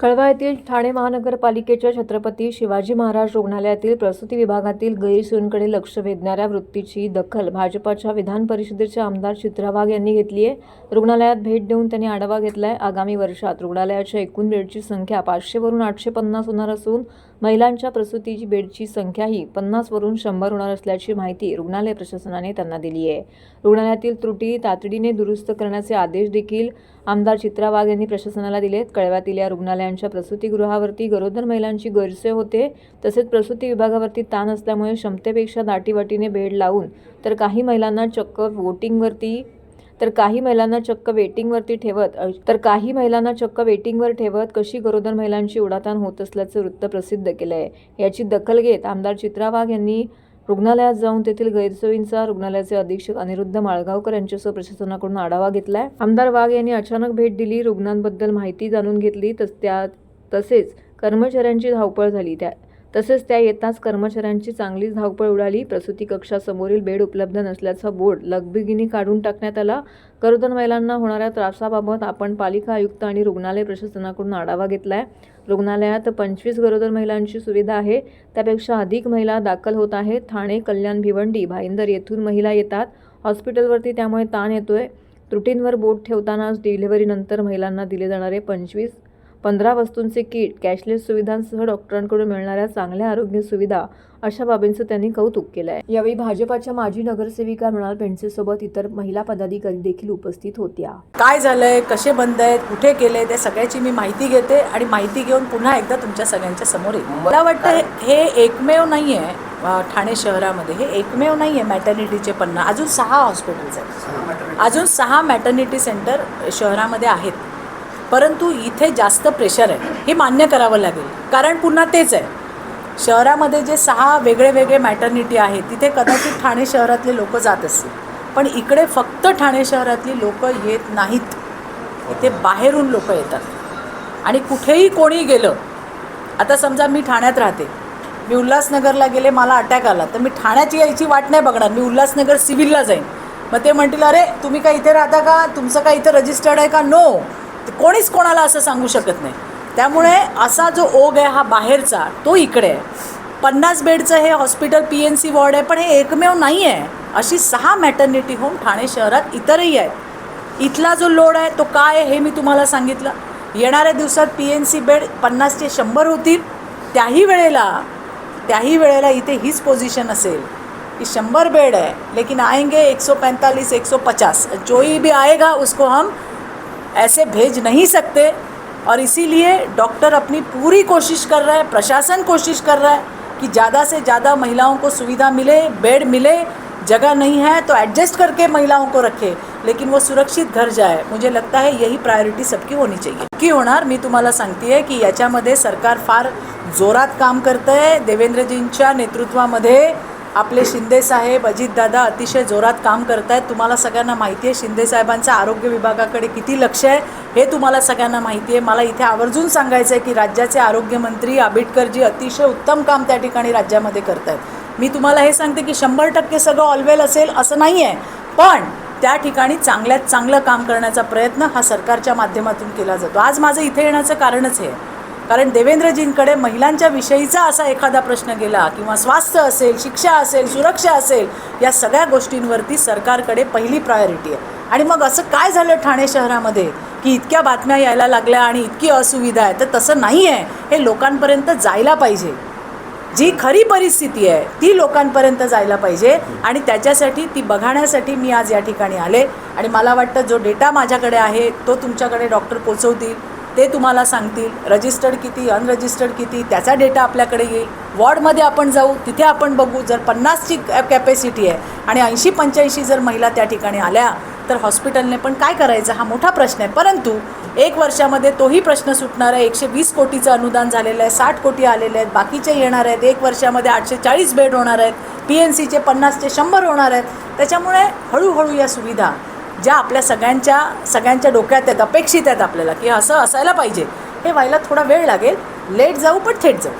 कळवा येथील ठाणे महानगरपालिकेच्या छत्रपती शिवाजी महाराज रुग्णालयातील प्रसूती विभागातील गैरसोयींकडे लक्ष वेधणाऱ्या वृत्तीची दखल भाजपाच्या विधान परिषदेचे आमदार चित्रा वाघ यांनी घेतली आहे. रुग्णालयात भेट देऊन त्यांनी आढावा घेतला आहे आगामी वर्षात रुग्णालयाच्या एकूण बेडची संख्या पाचशेवरून आठशे पन्नास होणार असून महिलांच्या प्रसूतीची बेडची संख्याही पन्नासवरून शंभर होणार असल्याची माहिती रुग्णालय प्रशासनाने त्यांना दिली आहे. रुग्णालयातील त्रुटी तातडीने दुरुस्त करण्याचे आदेश देखील आमदार चित्रा वाघ यांनी प्रशासनाला दिलेत. कळव्यातील या रुग्णालयांच्या प्रसूतीगृहावरती गरोदर महिलांची गैरसोय होते. तसेच प्रसूती विभागावरती ताण असल्यामुळे क्षमतेपेक्षा दाटीवाटीने बेड लावून तर काही महिलांना चक्क वोटिंगवरती तर काही महिलांना चक्क वेटिंगवरती ठेवत तर काही महिलांना चक्क वेटिंगवर ठेवत कशी गरोदर महिलांची उडाताण होत असल्याचं वृत्त प्रसिद्ध केलं आहे याची दखल घेत आमदार चित्रा वाघ यांनी रुग्णालयात जाऊन तेथील गैरसोयींचा रुग्णालयाचे अधीक्षक अनिरुद्ध माळगावकर यांच्यासह प्रशासनाकडून आढावा घेतलाय. आमदार वाघ यांनी अचानक भेट दिली रुग्णांबद्दल माहिती जाणून घेतली तस त्या तसेच कर्मचाऱ्यांची धावपळ झाली. त्या तसेच त्या येताच कर्मचाऱ्यांची चांगलीच धावपळ उडाली. प्रसूती कक्षासमोरील बेड उपलब्ध नसल्याचा बोर्ड लगबिगिनी काढून टाकण्यात आला. गरोदर महिलांना होणाऱ्या त्रासाबाबत आपण पालिका आयुक्त आणि रुग्णालय प्रशासनाकडून आढावा घेतला आहे रुग्णालयात पंचवीस गरोदर महिलांची सुविधा आहे. त्यापेक्षा अधिक महिला दाखल होत आहेत. ठाणे कल्याण भिवंडी भाईंदर येथून महिला येतात. हॉस्पिटलवरती त्यामुळे ताण येतोय. त्रुटींवर बोट ठेवतानाच डिलिव्हरीनंतर महिलांना दिले जाणारे पंचवीस पंधरा वस्तूंचे किट कॅशलेस सुविधांसह डॉक्टरांकडून मिळणाऱ्या चांगल्या आरोग्य सुविधा अशा बाबींचं त्यांनी कौतुक केलं आहे यावेळी भाजपाच्या माजी नगरसेविका मृणाल पेंडसेसोबत इतर महिला पदाधिकारी देखील उपस्थित होत्या. काय झालंय? कसे बंद आहेत? कुठे केले? त्या सगळ्याची मी माहिती घेते आणि माहिती घेऊन पुन्हा एकदा तुमच्या सगळ्यांच्या समोर येईल मला वाटतं हे- हे एकमेव नाही आहे ठाणे शहरामध्ये. हे एकमेव नाही आहे मॅटर्निटीचे पन्ना अजून सहा हॉस्पिटल्स आहेत. अजून सहा मॅटर्निटी सेंटर शहरामध्ये आहेत. परंतु इथे जास्त प्रेशर आहे. हे मान्य करावं लागेल. कारण पुन्हा तेच आहे. शहरामध्ये जे सहा वेगळे वेगळे मॅटर्निटी आहेत तिथे कदाचित ठाणे शहरातले लोक जात असतील. पण इकडे फक्त ठाणे शहरातली लोक येत नाहीत. इथे बाहेरून लोक येतात. आणि कुठेही कोणी गेलं आता समजा मी ठाण्यात राहते. मी उल्हासनगरला गेले मला अटॅक आला. तर मी ठाण्याची यायची वाट नाही बघणार. मी उल्हासनगर सिव्हिलला जाईन. मग ते म्हणतील अरे तुम्ही काय इथे राहता का? तुमचं काय इथे रजिस्टर्ड आहे का? नो कोणीच कोणाला असं सांगू शकत नाही. त्यामुळे असा जो ओघ आहे हा बाहेरचा तो इकडे आहे. पन्नास बेडचं हे hospital P N C ward आहे पण हे एकमेव नाही आहे. अशी सहा मॅटर्निटी होम ठाणे शहरात इतरही आहेत. इथला जो लोड आहे तो काय आहे हे मी तुम्हाला सांगितलं. येणाऱ्या दिवसात पी एन सी बेड पन्नासचे शंभर होतील. त्याही वेळेला त्याही वेळेला इथे हीच पोझिशन असेल कि शंबर बेड है लेकिन आएंगे 145 150 जो ही भी आएगा उसको हम ऐसे भेज नहीं सकते और इसीलिए डॉक्टर अपनी पूरी कोशिश कर रहा है, प्रशासन कोशिश कर रहा है कि ज़्यादा से ज़्यादा महिलाओं को सुविधा मिले, बेड मिले, जगह नहीं है तो एडजस्ट करके महिलाओं को रखे, लेकिन वो सुरक्षित घर जाए। मुझे लगता है यही प्रायोरिटी सबकी होनी चाहिए। की होणार, मी तुम्हाला सांगते आहे की याच्यामध्ये सरकार फार जोरात काम करतं आहे देवेंद्रजींच्या नेतृत्वामध्ये आपले शिंदे साहेब अजितदादा अतिशय जोरात काम करत आहेत तुम्हाला सगळ्यांना माहिती आहे शिंदे साहेबांचं आरोग्य विभागाकडे किती लक्ष आहे हे तुम्हाला सगळ्यांना माहिती आहे. मला इथे आवर्जून सांगायचं आहे की राज्याचे आरोग्यमंत्री आंबेडकरजी अतिशय उत्तम काम त्या ठिकाणी राज्यामध्ये करत आहेत मी तुम्हाला हे सांगते की शंभर टक्के सगळं ऑलवेल असेल असं नाही आहे पण त्या ठिकाणी चांगल्यात चांगलं काम करण्याचा प्रयत्न हा सरकारच्या माध्यमातून केला जातो. आज माझं इथे येण्याचं कारणच हे आहे. कारण देवेंद्रजींकडे महिलांच्या विषयीचा असा एखादा प्रश्न गेला किंवा स्वास्थ्य असेल शिक्षा असेल सुरक्षा असेल या सगळ्या गोष्टींवरती सरकारकडे पहिली प्रायोरिटी आहे. आणि मग असं काय झालं ठाणे शहरामध्ये की इतक्या बातम्या यायला लागल्या आणि इतकी असुविधा आहे? तर तसं नाही आहे हे लोकांपर्यंत जायला पाहिजे. जी खरी परिस्थिती आहे ती लोकांपर्यंत जायला पाहिजे आणि त्याच्यासाठी ती बघण्यासाठी मी आज या ठिकाणी आले. आणि मला वाटतं जो डेटा माझ्याकडे आहे तो तुमच्याकडे डॉक्टर पोचवतील. ते तुम्हाला सांगतील रजिस्टर्ड किती अनरजिस्टर्ड किती त्याचा डेटा आपल्याकडे येईल. वॉर्डमध्ये आपण जाऊ तिथे आपण बघू जर पन्नासची कॅपॅसिटी आहे आणि ऐंशी पंच्याऐंशी जर महिला त्या ठिकाणी आल्या तर हॉस्पिटलने पण काय करायचं? हा मोठा प्रश्न आहे. परंतु एक वर्षामध्ये तोही प्रश्न सुटणार आहे. एकशे वीस कोटीचं अनुदान झालेलं आहे साठ कोटी आलेले आहेत बाकीचे येणार आहेत. एक वर्षामध्ये आठशे चाळीस बेड होणार आहेत पी एन सीचे पन्नासचे शंभर होणार आहेत. त्याच्यामुळे हळूहळू या सुविधा ज्या आपल्या सगळ्यांच्या सगळ्यांच्या डोक्यात आहेत अपेक्षित आहेत आपल्याला की असं असायला पाहिजे. हे व्हायला थोडा वेळ लागेल. लेट जाऊ पण थेट जाऊ.